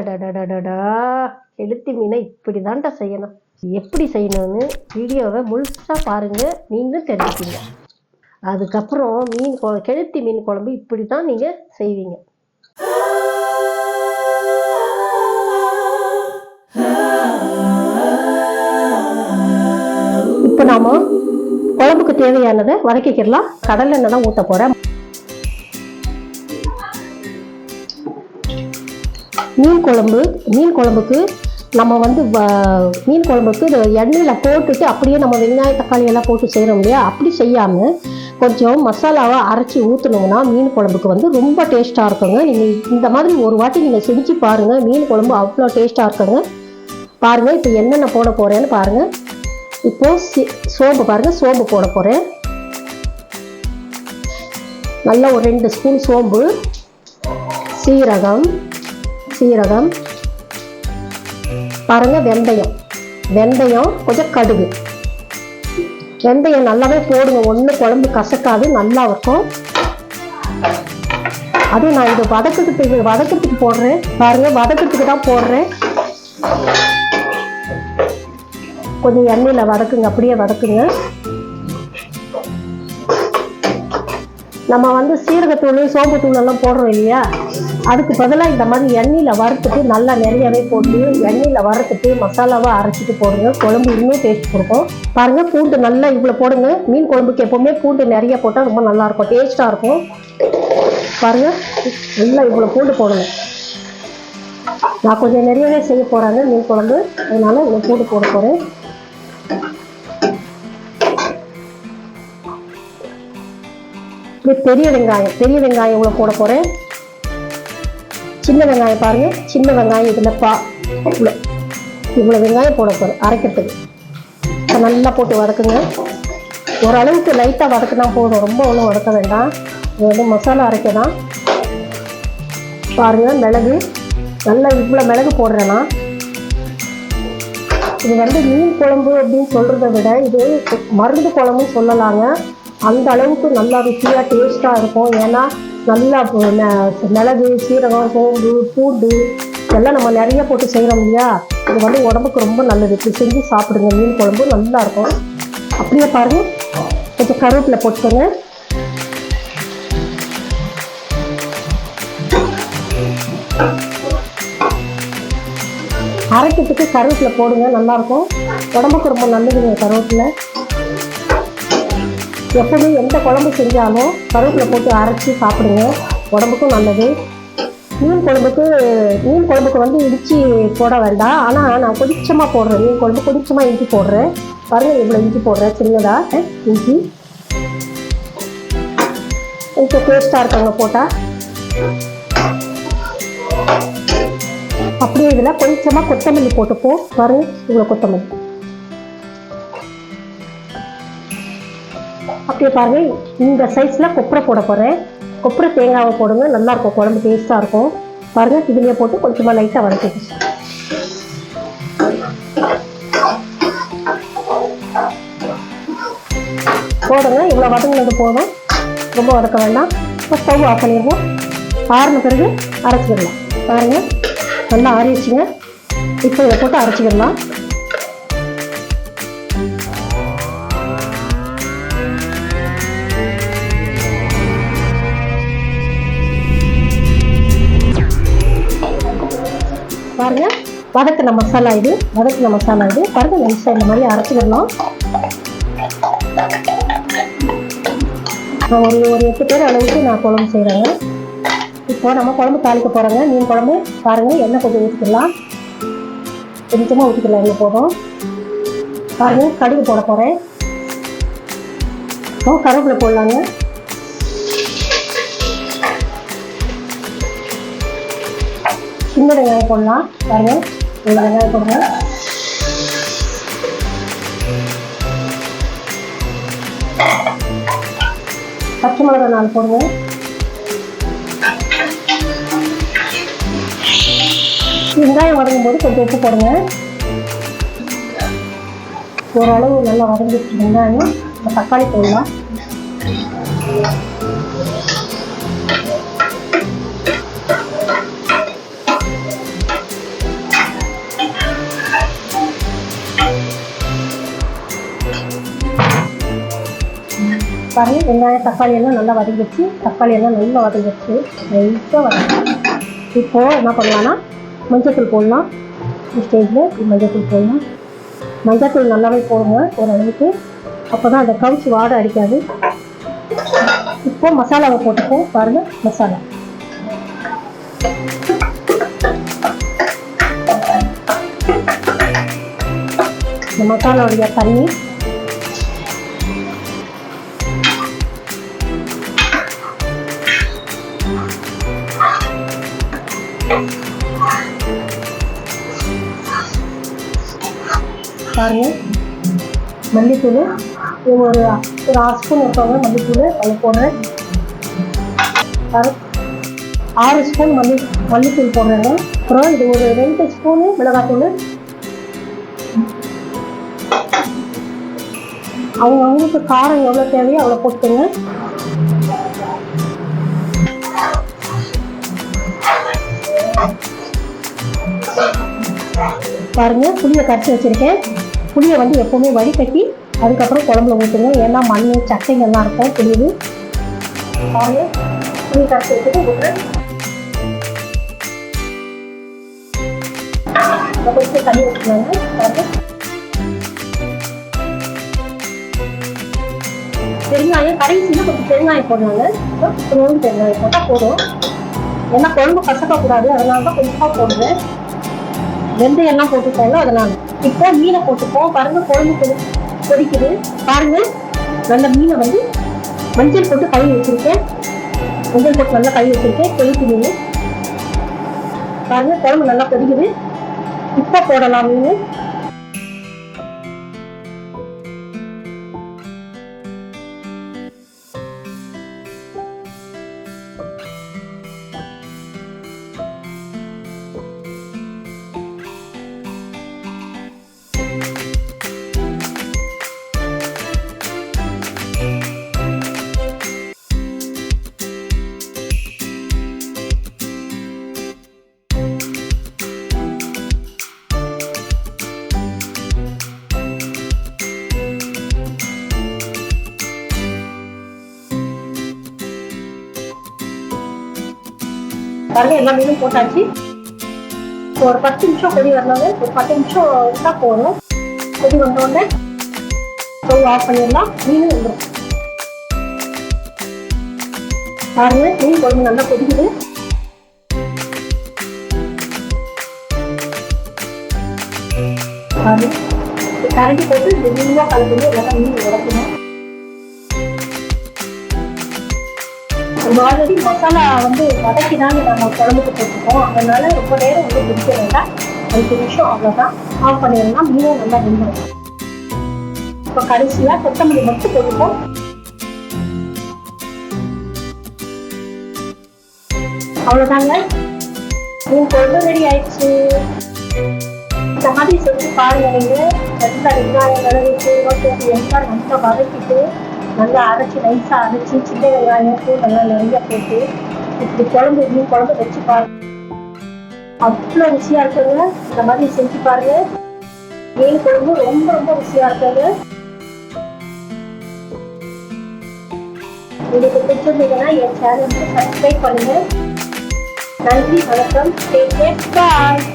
அடடடடடடா எழுத்தி மீனை இப்படி தான்டா செய்யணும் எப்படி செய்யணும்னு வீடியோவை முழுசாக பாருங்கள் நீங்களும் தெரிஞ்சுப்பீங்க அதுக்கப்புறம் மீன் கொ கெழுத்தி மீன் குழம்பு இப்படி தான் நீங்கள் செய்வீங்க. இப்போ நாம குழம்புக்கு தேவையானதை வதக்கிக்கிடலாம். கடலை எண்ணெய் தான் ஊற்ற போகிறேன் மீன் குழம்பு மீன் குழம்புக்கு நம்ம வந்து வ- மீன் குழம்புக்கு இந்த எண்ணெயில் போட்டுட்டு அப்படியே நம்ம வெங்காய தக்காளி எல்லாம் போட்டு செய்கிறோம் இல்லையா? அப்படி செய்யாமல் கொஞ்சம் மசாலாவை அரைச்சி ஊற்றுனோம்னா மீன் குழம்புக்கு வந்து ரொம்ப டேஸ்ட்டாக இருக்குங்க. நீங்கள் இந்த மாதிரி ஒரு வாட்டி நீங்கள் செஞ்சு பாருங்கள் மீன் குழம்பு அவ்வளோ டேஸ்ட்டாக இருக்குங்க. பாருங்கள் இப்போ என்னென்ன போட போகிறேன்னு பாருங்கள் இப்போது சி சோம்பு பாருங்கள் சோம்பு போட போகிறேன் நல்லா ஒரு ரெண்டு ஸ்பூன் சோம்பு சீரகம் சீரகம் பாருங்க வெந்தயம். வெந்தயம் கொஞ்சம் கடுகு. வெந்தயம் நல்லாவே போடுங்க. ஒன்று குழம்பு கசக்காது நல்லா இருக்கும். அது நான் இது வதக்கிறதுக்கு வதக்கிறதுக்கு போடுறேன். பாருங்க வதக்கிறதுக்கு தான் போடுறேன். கொஞ்சம் எண்ணெயில் வதக்குங்க. அப்படியே வதக்குங்க. நம்ம வந்து சீரகத்தூள் சோம்புத்தூள் எல்லாம் போடுறோம் இல்லையா? அதுக்கு பதிலாக இந்த மாதிரி எண்ணெயில் வறுத்துட்டு நல்லா நிறையவே போட்டு எண்ணெயில் வறுத்துட்டு மசாலாவை அரைச்சிட்டு போடுங்க. குழம்பு இன்னும் டேஸ்ட் கொடுக்கும். பாருங்க பூண்டு நல்லா இவ்வளோ போடுங்க. மீன் குழம்புக்கு எப்போவுமே பூண்டு நிறைய போட்டால் ரொம்ப நல்லாயிருக்கும். டேஸ்ட்டாக இருக்கும். பாருங்க நல்லா இவ்வளோ பூண்டு போடுங்க நான் கொஞ்சம் நிறையவே செய்ய போகிறாங்க மீன் குழம்பு. அதனால இவ்வளோ பூண்டு போட போகிறேன் இது பெரிய வெங்காயம் பெரிய வெங்காயம் இவ்வளோ போட போகிறேன் சின்ன வெங்காயம் பாருங்க சின்ன வெங்காயம் இதில் பா இவ்வளோ இவ்வளோ வெங்காயம் போட போகிறேன் அரைக்கிறதுக்கு. இப்போ நல்லா போட்டு வதக்குங்க. ஓரளவுக்கு லைட்டாக வதக்குனா போதும் ரொம்ப ஒன்றும் வதக்க வேண்டாம். இது வந்து மசாலா அரைக்க தான். பாருங்கள் மிளகு. நல்லா இவ்வளோ மிளகு போடுறேன்னா இது வந்து மீன் குழம்பு அப்படின்னு சொல்கிறத விட இது மருந்து குழம்புன்னு சொல்லலாங்க. அந்த அளவுக்கு நல்லா ருசியாக டேஸ்ட்டாக இருக்கும். ஏன்னா நல்லா மிளகு சீரகம் சோம்பு பூண்டு இதெல்லாம் நம்ம நிறைய போட்டு செய்கிறோம் இல்லையா? இது வந்து உடம்புக்கு ரொம்ப நல்லது. இப்படி செஞ்சு சாப்பிடுங்க. மீன் குழம்பு நல்லா இருக்கும். அப்படியே பாருங்க. கொஞ்சம் கருவேப்பிலை போட்டுக்கோங்க. அரைக்கிறதுக்கு கருவேப்பிலை போடுங்க. நல்லாயிருக்கும் உடம்புக்கு ரொம்ப நல்லதுங்க கருவேப்பிலை. எப்பவுமே எந்த குழம்பு செஞ்சாலும் கருவேப்பிலை போட்டு அரைச்சி சாப்பிடுங்க. உடம்புக்கும் நல்லது. மீன் குழம்புக்கு மீன் குழம்புக்கு வந்து இடிச்சி போட வேண்டாம். ஆனால் நான் கொஞ்சமாக போடுறேன். மீன் குழம்பு கொஞ்சமாக இஞ்சி போடுறேன். பாருங்கள் இவ்வளோ இஞ்சி போடுறேன். சின்னதாக இஞ்சி. இப்போ டேஸ்ட்டாக இருக்காங்க போட்டால் அப்படியே இதில் கொஞ்சமாக கொத்தமல்லி போட்டுப்போம். பாருங்கள் இவ்வளோ கொத்தமல்லி. அப்படியே பாருங்க. இந்த சைஸில் கொப்பரை போட போகிறேன் கொப்பரை தேங்காவை போடுங்க. நல்லா இருக்கும். குழம்பு டேஸ்ட்டாக இருக்கும். பாருங்க இதுலேயே போட்டு கொஞ்சமாக லைட்டாக வதக்கிட்டு போடுங்க. இவ்வளோ வதங்கினது போதும். ரொம்ப வதக்க வேண்டாம். இப்போ ஸ்டவ் ஆஃப் பண்ணிடுவோம். ஆறுன பிறகு அரைச்சிக்கிடலாம் பாருங்க. நல்லா ஆறிடுச்சுங்க. இப்போ இதை போட்டு அரைச்சிக்கிடலாம் பாருங்க. வதக்கின மசாலா இது வதக்கின மசாலா இது. பாருங்கள் நைஸாக இந்த மாதிரி அரைச்சிக்கிடலாம் ஒரு ஒரு எட்டு பேர் அளவுக்கு நான் குழம்பு செய்கிறேங்க இப்போ நம்ம குழம்பு தாளிக்க போகிறோங்க மீன் குழம்பு பாருங்கள் எண்ணெய் கொஞ்சம் ஊற்றிக்கலாம் கொஞ்சமாக ஊற்றிக்கலாம் எண்ணெய் போதும். பாருங்கள் கடுகு போட போகிறேன் கருவேப்பிலை போடலாங்க. இந்த வெங்காயம் போடலாம். பாருங்கள் இந்த வெங்காயம் போடுறேன் பச்சை மிளகாய் நாலு போடுங்க. வெங்காயம் வதங்கும் போது கொஞ்சம் உப்பு போடுங்க. ஓரளவு நல்லா வதங்கிடுச்சு வெங்காயம். தக்காளி போடலாம். பாருங்க வெங்காயம் தக்காளி எல்லாம் நல்லா வதங்கிடுச்சு. தக்காளி எல்லாம் நல்லா வதங்கிடுச்சு. நைட்டாக வதங்கிடுச்சு. இப்போது என்ன பண்ணலான்னா மஞ்சத்தூள் போடலாம். ஸ்டேஜில் மஞ்சத்தூள் போடலாம். மஞ்சத்தூள் நல்லாவே போடுங்க ஓரளவுக்கு. அப்போ தான் அந்த கவுச்சி வாடை அடிக்காது. இப்போ மசாலாவை போட்டுப்போம். பாருங்க மசாலா. இந்த மசாலாவுடைய தண்ணி பாருங்க. மல்லித்தூள் ஒரு ஒரு ஆறு ஸ்பூன் இருப்பாங்க மல்லித்தூள் அது போடுறேன் ஆறு ஸ்பூன் மல்லி மல்லித்தூள் போடுறேங்க. அப்புறம் இது ஒரு ரெண்டு ஸ்பூனு மிளகாத்தூள். அவங்க அவங்களுக்கு காரம் எவ்வளோ தேவையோ அவ்வளோ போட்டுங்க பாருங்க புளியை கரைச்சி வச்சிருக்கேன். புளியை வந்து எப்போவுமே வடிகட்டி அதுக்கப்புறம் குழம்புல ஊற்றுங்க ஏன்னா மண் சட்டைகள்லாம் இருக்கும் புளியுது. பாருங்கள் புளி கரைச்சி வச்சுட்டு ஊற்றுறேன் கொஞ்சம் தண்ணி ஊற்றுனாங்க பாருங்க. பெருங்காயம் கடைசியில் கொஞ்சம் பெருங்காயம் போடுவாங்க கொஞ்சம் பெருங்காயம் போட்டால் போதும். ஏன்னா குழம்பு கசக்கக்கூடாது அதனால தான் கொஞ்சமாக போடுவேன் வெந்தயம்லாம் போட்டுக்கோங்க அதெல்லாம் இப்போ மீனை போட்டுப்போம். பாருங்க குழம்பு கொதி கொதிக்குது. பாருங்க நல்ல மீனை வந்து மஞ்சள் போட்டு கழுவி வச்சிருக்கேன். மஞ்சள் போட்டு நல்லா கழுவி வச்சிருக்கேன். கொதிக்கு மீன் பாருங்க குழம்பு நல்லா கொதிக்குது. இப்போ போடலாம் மீன். பாருங்க எல்லா மீனும் போட்டாச்சு இப்போ ஒரு பத்து நிமிஷம் கொதி வரலாங்க ஒரு பத்து நிமிஷம் விட்டா போதும் கொதி வந்தோடனே ஸ்டவ் ஆஃப் பண்ணிடலாம் மீன் வந்துடும் பாருங்க மீன் குழம்பு நல்லா கொதிக்குது பாருங்க கரண்டி போட்டு மெதுவாக கலந்து எல்லாம் மீன் உடக்கணும் ஆல்ரெடி மசாலா வந்து வதக்கி தான் நம்ம குழம்புக்கு போட்டுருக்கோம். அதனால ரொம்ப நேரம் வந்து பிடிக்க வேண்டாம். அஞ்சு நிமிஷம் அவ்வளோதான் ஆஃப் பண்ணிடலாம். மீனும் நல்லா வெந்துடும் இப்போ கடைசியாக கொத்தமல்லி மட்டும் போட்டுப்போம். அவ்வளோதாங்க மீன் குழம்பு ரெடி ஆயிடுச்சு. இந்த மாதிரி செஞ்சு பாருங்க நல்லா வெங்காயம் விளைவிச்சு ரோட்டு எல்லாம் நல்லா வதக்கிட்டு நல்லா அரைச்சி நைஸாக அரைச்சி சின்ன வெங்காயம் பூ நல்லா நிறைய போட்டு இப்படி குழம்பு மீன் குழம்பு வச்சு பாருங்க. அவ்வளோ ருசியா இருக்குங்க. இந்த மாதிரி செஞ்சு பாருங்க. மீன் குழம்பு ரொம்ப ரொம்ப ருசியா இருக்குங்க. உங்களுக்கு பிடிச்சிருந்தீங்கன்னா என் சேனலுக்கு சப்ஸ்கிரைப் பண்ணுங்க. நன்றி வணக்கம். Take care bye